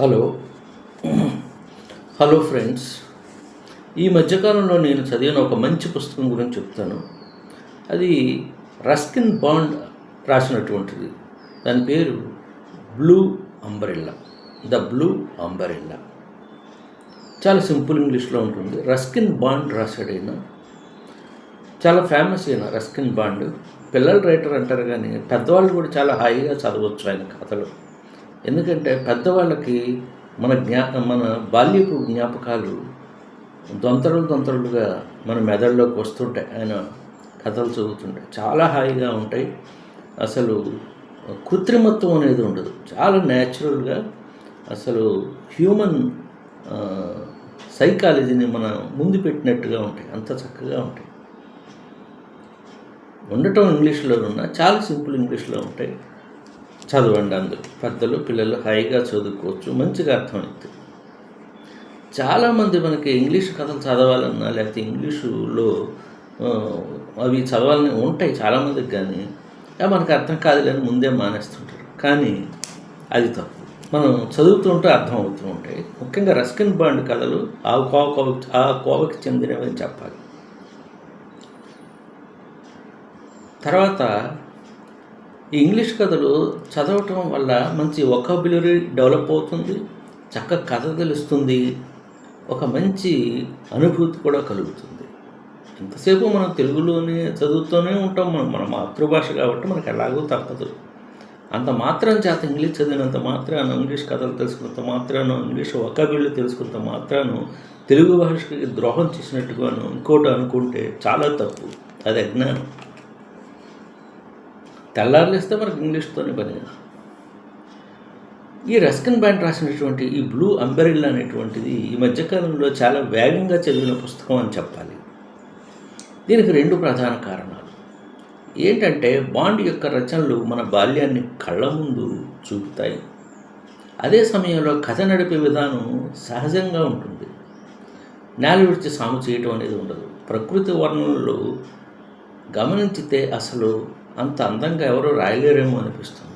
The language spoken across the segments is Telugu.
హలో. Hello friends. ఈ మధ్యకాలంలో నేను చదివిన ఒక మంచి పుస్తకం గురించి చెప్తాను. అది రస్కిన్ బాండ్ రాసినటువంటిది. దాని పేరు blue umbrella. The blue umbrella. చాలా సింపుల్ ఇంగ్లీష్లో ఉంటుంది. రస్కిన్ బాండ్ రాశాడైనా చాలా ఫేమస్ అయిన రస్కిన్ బాండ్. పిల్లల రైటర్ అంటారు కానీ పెద్దవాళ్ళు కూడా చాలా హాయిగా చదవచ్చు ఆయన కథలు. ఎందుకంటే పెద్దవాళ్ళకి మన జ్ఞా మన బాల్యపు జ్ఞాపకాలు దొంతరులు దొంతరులుగా మన మెదడులోకి వస్తుంటాయి. ఆయన కథలు చదువుతుంటాయి. చాలా హాయిగా ఉంటాయి. అసలు కృత్రిమత్వం అనేది ఉండదు. చాలా న్యాచురల్గా అసలు హ్యూమన్ సైకాలజీని మన ముందు పెట్టినట్టుగా ఉంటాయి. అంత చక్కగా ఉంటాయి. ఉండటం ఇంగ్లీష్లో ఉన్న చాలా సింపుల్ ఇంగ్లీష్లో ఉంటాయి. చదవండి అందరూ. పెద్దలు పిల్లలు హాయిగా చదువుకోవచ్చు. మంచిగా అర్థమవుతుంది చాలామంది మనకి ఇంగ్లీష్ కథలు చదవాలన్నా లేకపోతే ఇంగ్లీషులో అవి చదవాలని ఉంటాయి చాలామందికి కానీ మనకు అర్థం కాదులేని ముందే మానేస్తుంటారు. కానీ అది తప్పు. మనం చదువుతుంటే అర్థం అవుతూ ఉంటాయి. ముఖ్యంగా రస్కిన్ బాండ్ కథలు ఆ కోవ ఆ కోవకి చెందినవి అని చెప్పాలి. తర్వాత ఈ ఇంగ్లీష్ కథలు చదవటం వల్ల మంచి ఒకాబులరీ డెవలప్ అవుతుంది చక్క కథ తెలుస్తుంది ఒక మంచి అనుభూతి కూడా కలుగుతుంది. ఎంతసేపు మనం తెలుగులోనే చదువుతూనే ఉంటాం మనం మన మాతృభాష కాబట్టి మనకు ఎలాగో తప్పదు. అంత మాత్రం చేత ఇంగ్లీష్ చదివినంత మాత్రాన ఇంగ్లీష్ కథలు తెలుసుకున్నంత మాత్రాను ఇంగ్లీష్ ఒకాబులరీ తెలుసుకున్నంత మాత్రాను తెలుగు భాషకి ద్రోహం చేసినట్టుగాను ఇంకోటి అనుకుంటే చాలా తప్పు. అది అజ్ఞానం. తెల్లారులేస్తే మనకు ఇంగ్లీష్తోనే పని ఈ రస్కిన్ బ్యాండ్ రాసినటువంటి ఈ బ్లూ అంబెరిల్ అనేటువంటిది ఈ మధ్యకాలంలో చాలా వేగంగా చదివిన పుస్తకం అని చెప్పాలి. దీనికి రెండు ప్రధాన కారణాలు. ఏంటంటే బాండ్ యొక్క రచనలు మన బాల్యాన్ని కళ్ళ ముందు చూపుతాయి. అదే సమయంలో కథ నడిపే విధానం సహజంగా ఉంటుంది. నేల విడిచి సాము చేయటం అనేది ఉండదు. ప్రకృతి వర్ణనలు గమనించితే అసలు అంత అందంగా ఎవరూ రాయలేరేమో అనిపిస్తుంది.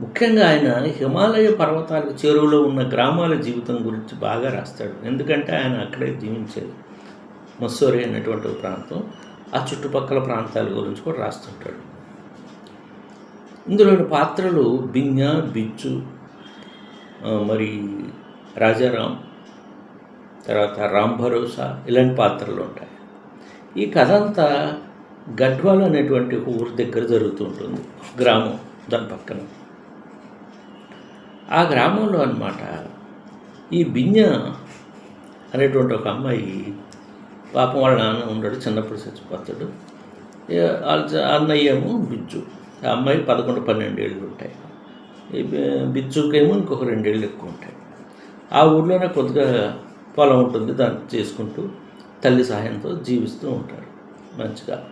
ముఖ్యంగా ఆయన హిమాలయ పర్వతాలకు చేరువలో ఉన్న గ్రామాల జీవితం గురించి బాగా రాస్తాడు. ఎందుకంటే ఆయన అక్కడే జీవించేది మస్సోరి అనేటువంటి ప్రాంతం. ఆ చుట్టుపక్కల ప్రాంతాల గురించి కూడా రాస్తుంటాడు. ఇందులోని పాత్రలు బింగ బిచ్చు మరి రాజారాం తర్వాత రామ్ భరోసా ఇలాంటి పాత్రలు ఉంటాయి. ఈ కథ అంతా గడ్వాల్ అనేటువంటి ఒక ఊరి దగ్గర జరుగుతూ ఉంటుంది గ్రామం దాని పక్కన. ఆ గ్రామంలో అన్నమాట ఈ బిన్య అనేటువంటి ఒక అమ్మాయి పాపం వాళ్ళ నాన్న ఉండడు చిన్నప్పుడు చచ్చిపోతాడు. అన్నయ్యేమో అన్నయ్య ఏమో బిజ్జు. ఆ అమ్మాయి పదకొండు పన్నెండు ఏళ్ళు ఉంటాయి. ఈ బిజ్జుకేమో ఇంకొక రెండేళ్ళు ఎక్కువ ఉంటాయి. ఆ ఊర్లోనే కొద్దిగా పొలం ఉంటుంది దాన్ని చేసుకుంటూ తల్లి సహాయంతో జీవిస్తూ ఉంటారు మంచిగా.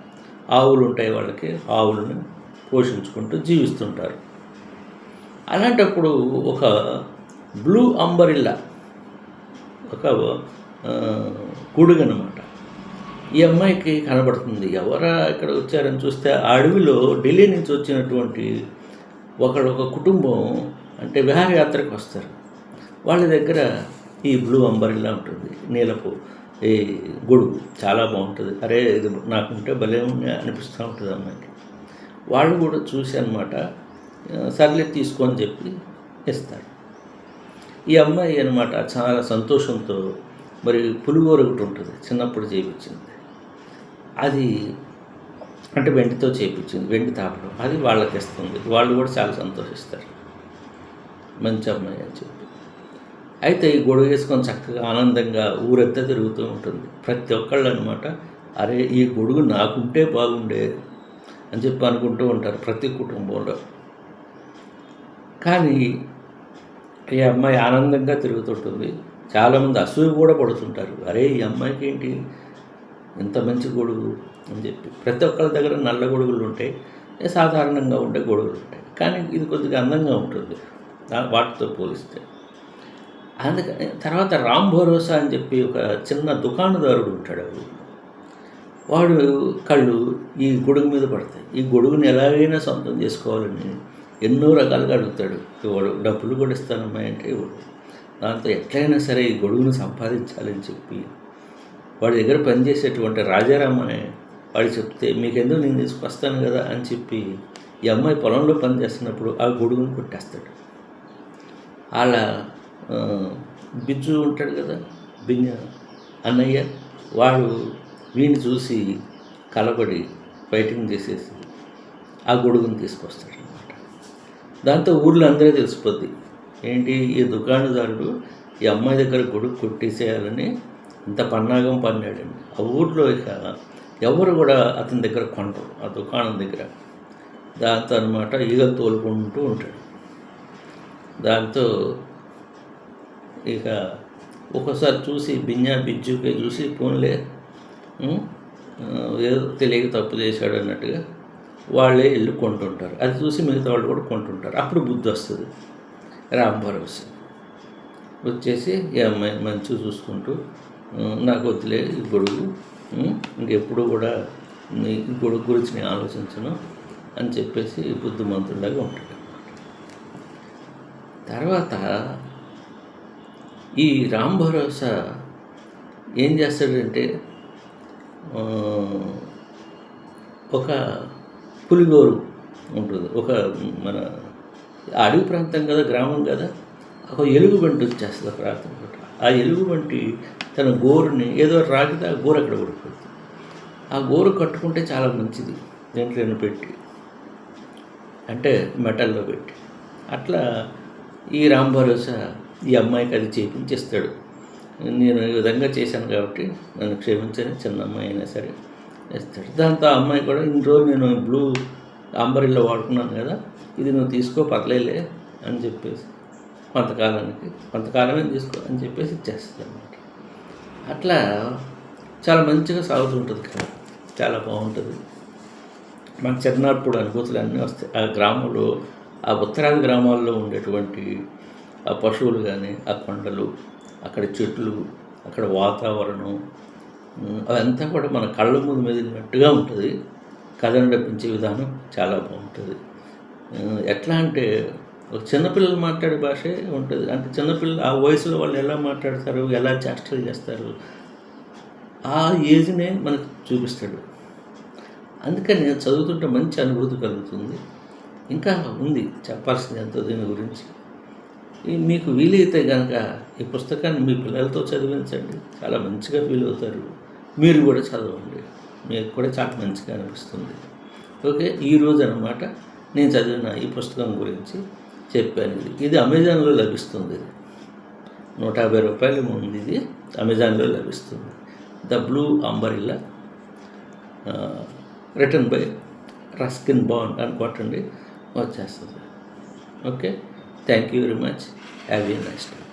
ఆవులు ఉంటాయి వాళ్ళకి ఆవులను పోషించుకుంటూ జీవిస్తుంటారు. అలాంటప్పుడు ఒక బ్లూ అంబరిల్లా ఒక ఆ, అనమాట ఈ అమ్మాయికి కనబడుతుంది. ఎవరా ఇక్కడ వచ్చారని చూస్తే ఆ అడవిలో ఢిల్లీ నుంచి వచ్చినటువంటి ఒకడు ఒక కుటుంబం అంటే విహారయాత్రకు వస్తారు. వాళ్ళ దగ్గర ఈ బ్లూ అంబరిల్లా ఉంటుంది నీలపు. ఈ గొడుగు చాలా బాగుంటుంది. అరే ఇది నాకుంటే భలే ఉంది అనిపిస్తూ ఉంటుంది అమ్మాయికి. వాళ్ళు కూడా చూసి అనమాట సర్లే తీసుకొని చెప్పి ఇస్తారు ఈ అమ్మాయి అనమాట చాలా సంతోషంతో మరి పులిగోర ఒకటి ఉంటుంది చిన్నప్పుడు చేయించింది అది అంటే వెండితో చేయించింది వెండి తాపడం అది వాళ్ళకి ఇస్తుంది వాళ్ళు కూడా చాలా సంతోషిస్తారు. మంచి అమ్మాయి అని చెప్పి. అయితే ఈ గొడవ వేసుకొని చక్కగా ఆనందంగా ఊరంతా తిరుగుతూ ఉంటుంది. ప్రతి ఒక్కళ్ళు అనమాట అరే ఈ గొడుగు నాకుంటే బాగుండే అని చెప్పి అనుకుంటూ ఉంటారు ప్రతి కుటుంబంలో. కానీ ఈ అమ్మాయి ఆనందంగా తిరుగుతుంటుంది. చాలామంది అసూయ కూడా పడుతుంటారు. అరే ఈ అమ్మాయికి ఏంటి ఇంత మంచి గొడుగు అని చెప్పి. ప్రతి ఒక్కరి దగ్గర నల్ల గొడుగులు ఉంటాయి సాధారణంగా ఉండే గొడుగులు ఉంటాయి. కానీ ఇది కొద్దిగా అందంగా ఉంటుంది. వాటితో పోలిస్తే. అందుకని తర్వాత రామ్ భరోసా అని చెప్పి ఒక చిన్న దుకాణదారుడు ఉంటాడు వాడు. కళ్ళు ఈ గొడుగు మీద పడతాయి. ఈ గొడుగుని ఎలాగైనా సొంతం చేసుకోవాలని ఎన్నో రకాలుగా అడుగుతాడు. ఇవాడు డబ్బులు కూడా ఇస్తానమ్మా అంటే దాంతో ఎట్లయినా సరే ఈ గొడుగును సంపాదించాలని చెప్పి వాడి దగ్గర పనిచేసేటువంటి రాజారాం అనే వాడు చెప్తే మీకెందుకు నేను తీసుకొస్తాను కదా అని చెప్పి ఈ అమ్మాయి పొలంలో పనిచేస్తున్నప్పుడు ఆ గొడుగును కొట్టేస్తాడు. వాళ్ళ బిజ్జు ఉంటాడు కదా బింజ అన్నయ్య వాడు వీడిని చూసి కలబడి ఫైటింగ్ చేసేసి ఆ గొడుగును తీసుకొస్తాడు అనమాట దాంతో ఊర్లో అందరూ తెలిసిపోద్ది ఏంటి ఈ దుకాణదారుడు ఈ అమ్మాయి దగ్గర గొడుగు కొట్టేసేయాలని ఇంత పన్నాగం పన్నాడండి. ఆ ఊర్లో ఇక ఎవరు కూడా అతని దగ్గర కొనరు ఆ దుకాణం దగ్గర. దాంతో అనమాట ఈగలు తోలుకుంటూ ఉంటాడు. దాంతో ఇక ఒక్కోసారి చూసి బింజా బిజ్జుకి చూసి పోన్లే ఏదో తెలియక తప్పు చేశాడు అన్నట్టుగా వాళ్ళే వెళ్ళి కొంటుంటారు. అది చూసి మిగతా వాళ్ళు కూడా కొంటుంటారు. అప్పుడు బుద్ధి వస్తుంది. రామ్ భరోసా. వచ్చేసి అమ్మాయి మంచిగా చూసుకుంటూ నాకు వదిలే ఈ గొడుగు ఇంకెప్పుడు కూడా నీ గొడుగు గురించి నేను ఆలోచించను అని చెప్పేసి బుద్ధిమంతుడిలాగా ఉంటాడు. తర్వాత ఈ రామ్ భరోసా ఏం చేస్తాడంటే ఒక పులిగోరు ఉంటుంది. ఒక మన అడవి ప్రాంతం కదా గ్రామం కదా ఒక ఎలుగుబంటి వచ్చేస్తుంది ఒక రాత్రి పూట ఆ ఎలుగుబంటి తన గోరుని ఏదో రాగితే ఆ గోరు అక్కడ పడిపోతుంది. ఆ గోరు కట్టుకుంటే చాలా మంచిది దేంట్లో పెట్టి అంటే మెటల్లో పెట్టి. అట్లా ఈ రామ్ భరోసా ఈ అమ్మాయికి అది చేపించేస్తాడు. నేను ఈ విధంగా చేశాను కాబట్టి నన్ను క్షమించని చిన్న అమ్మాయి అయినా సరే ఇస్తాడు దాంతో ఆ అమ్మాయి కూడా ఇన్ని రోజు నేను బ్లూ అంబరిల్లో వాడుకున్నాను కదా ఇది నువ్వు తీసుకో పర్లేలే అని చెప్పేసి కొంతకాలానికి కొంతకాలమే తీసుకో అని చెప్పేసి ఇచ్చేస్తుంది అనమాట అట్లా చాలా మంచిగా సాగుతుంటుంది కదా చాలా బాగుంటుంది. మాకు చిన్నప్పుడు అనుభూతులు అన్నీ వస్తాయి. ఆ గ్రామంలో ఆ ఉత్తరాది గ్రామాల్లో ఉండేటువంటి ఆ పశువులు కానీ ఆ కొండలు అక్కడ చెట్లు అక్కడ వాతావరణం అదంతా కూడా మన కళ్ళ ముందు మెదిలినట్టుగా ఉంటుంది. కథను నడిపించే విధానం చాలా బాగుంటుంది. ఎట్లా అంటే ఒక చిన్నపిల్లలు మాట్లాడే భాషే ఉంటుంది. అంటే చిన్నపిల్లలు ఆ వయసులో వాళ్ళు ఎలా మాట్లాడతారు ఎలా చేష్టలు చేస్తారు ఆ ఏజ్నే మనకు చూపిస్తాడు. అందుకని చదువుతుంటే మంచి అనుభూతి కలుగుతుంది. ఇంకా ఉంది చెప్పాల్సింది ఎంతో దీని గురించి. మీకు వీలైతే కనుక ఈ పుస్తకాన్ని మీ పిల్లలతో చదివించండి. చాలా మంచిగా ఫీల్ అవుతారు. మీరు కూడా చదవండి. మీకు కూడా చాలా మంచిగా అనిపిస్తుంది. ఓకే ఈరోజు అనమాట నేను చదివిన ఈ పుస్తకం గురించి చెప్పాను ఇది. ఇది అమెజాన్లో లభిస్తుంది. ఇది నూట యాభై రూపాయలు ఉంది ఇది. అమెజాన్లో లభిస్తుంది. The blue umbrella written by Ruskin Bond అని కొట్టండి వచ్చేస్తుంది. Okay? Thank you very much. Have a nice day.